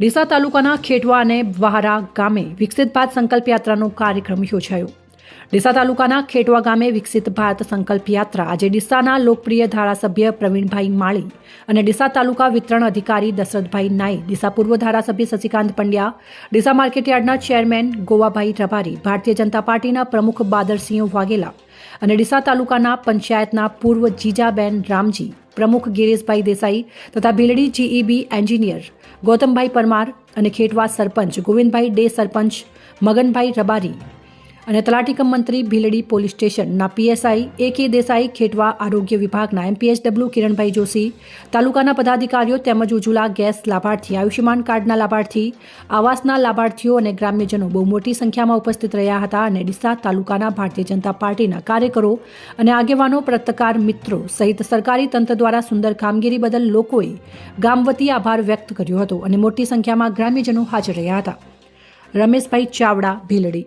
ડીસા તાલુકાના ખેટવા અને વહારા ગામે વિકસિત ભારત સંકલ્પ યાત્રાનો કાર્યક્રમ યોજાયો. ડીસા તાલુકાના ખેટવા ગામે વિકસિત ભારત સંકલ્પ યાત્રા આજે ડીસાના લોકપ્રિય ધારાસભ્ય પ્રવીણભાઈ માળી અને ડીસા તાલુકા વિતરણ અધિકારી દશરથભાઈ નાઈ, ડીસા પૂર્વ ધારાસભ્ય શશિકાંત પંડ્યા, ડીસા માર્કેટયાર્ડના ચેરમેન ગોવાભાઈ રબારી, ભારતીય જનતા પાર્ટીના પ્રમુખ બાદરસિંહ વાઘેલા અને ડીસા તાલુકાના પંચાયતના પૂર્વ જીજાબેન રામજી પ્રમુખ ગિરીશભાઈ દેસાઈ તથા ભીલડી જીઈબી એન્જિનિયર ગૌતમભાઈ પરમાર અને ખેટવા સરપંચ ગોવિંદભાઈ ડે સરપંચ મગનભાઈ રબારી અને તલાટીકમ મંત્રી ભીલડી પોલીસ સ્ટેશનના પીએસઆઈ એ કે દેસાઈ ખેટવા આરોગ્ય વિભાગના એમપીએચડબલ્યુ કિરણભાઈ જોશી, તાલુકાના પદાધિકારીઓ તેમજ ઉજ્જવલા ગેસ લાભાર્થી, આયુષ્યમાન કાર્ડના લાભાર્થી, આવાસના લાભાર્થીઓ અને ગ્રામ્યજનો બહુ મોટી સંખ્યામાં ઉપસ્થિત રહ્યા હતા અને ડીસા તાલુકાના ભારતીય જનતા પાર્ટીના કાર્યકરો અને આગેવાનો, પત્રકાર મિત્રો સહિત સરકારી તંત્ર દ્વારા સુંદર કામગીરી બદલ લોકોએ ગામ વતી આભાર વ્યક્ત કર્યો હતો અને મોટી સંખ્યામાં ગ્રામ્યજનો હાજર રહ્યા હતા. રમેશભાઈ ચાવડા, ભીલડી.